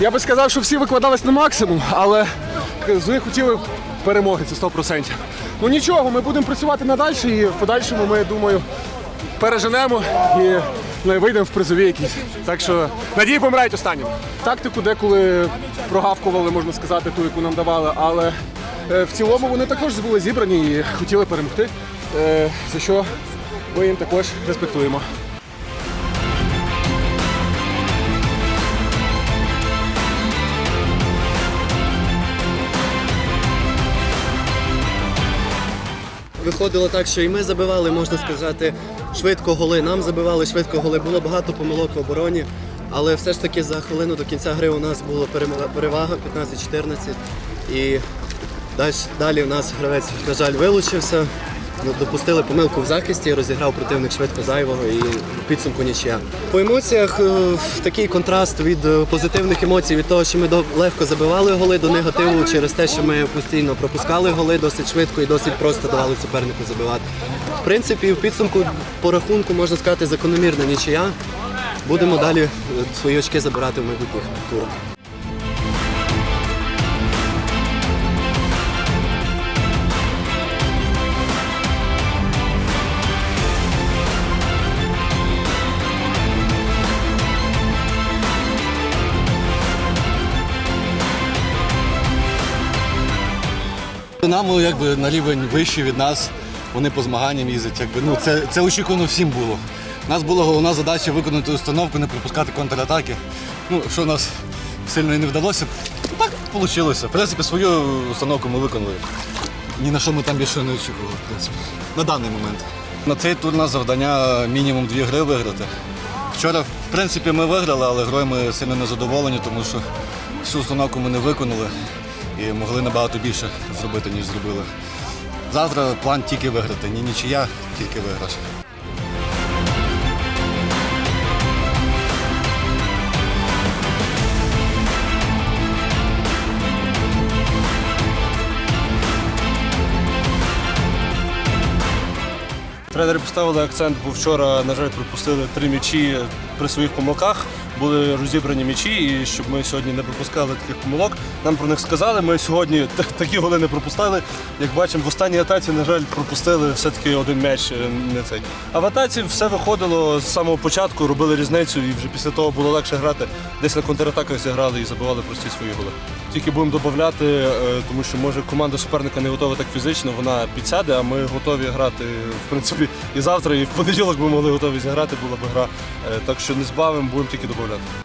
Я би сказав, що всі викладались на максимум, але з них хотіли перемоги, це 100%. Ну нічого, ми будемо працювати надалі і в подальшому ми, думаю, переженемо і ну, вийдемо в призові якісь. Так що надії помирають останнім. Тактику деколи прогавкували, можна сказати, ту, яку нам давали, але е, в цілому вони також були зібрані і хотіли перемогти, е, за що ми їм також респектуємо. Виходило так, що і ми забивали, можна сказати, швидко голи. Нам забивали швидко голи. Було багато помилок в обороні. Але все ж таки за хвилину до кінця гри у нас була перевага 15-14. І далі, далі у нас гравець, на жаль, вилучився. Ну, Допустили помилку в захисті, розіграв противник швидко зайвого і в підсумку нічия. По емоціях е, такий контраст від е, позитивних емоцій, від того, що ми легко забивали голи до негативу через те, що ми постійно пропускали голи досить швидко і досить просто давали супернику забивати. В принципі, в підсумку по рахунку можна сказати закономірна нічия. Будемо далі е, свої очки забирати в майбутніх турах. Динамо якби на рівень вищий від нас, вони по змаганням їздять. Якби, ну, це, це очікувано всім було. У нас була головна задача виконати установку, не пропускати контратаки. Ну, що нас сильно і не вдалося. Так вийшло. В принципі, свою установку ми виконали. Ні на що ми там більше не очікували, в принципі. На даний момент. На цей тур нас завдання мінімум дві гри виграти. Вчора, в принципі, ми виграли, але грою ми сильно не задоволені, тому що всю установку ми не виконали і могли набагато більше зробити, ніж зробили. Завтра план тільки виграти. Ні нічия, тільки виграш. Тренери поставили акцент, бо вчора, на жаль, пропустили три м'ячі при своїх помилках. Були розібрані м'ячі, і щоб ми сьогодні не пропускали таких помилок. Нам про них сказали. Ми сьогодні такі голи не пропускали. Як бачимо, в останній атаці, на жаль, пропустили все-таки один м'яч. е, Не цей. А в атаці все виходило з самого початку, робили різницю, і вже після того було легше грати. Десь на контратаках зіграли і забивали прості свої голи. Тільки будемо додати, е, тому що може команда суперника не готова так фізично, вона підсяде, а ми готові грати в принципі і завтра, і в понеділок ми могли готові зіграти, була б гра. Е, Так що не збавимо, будемо тільки додати.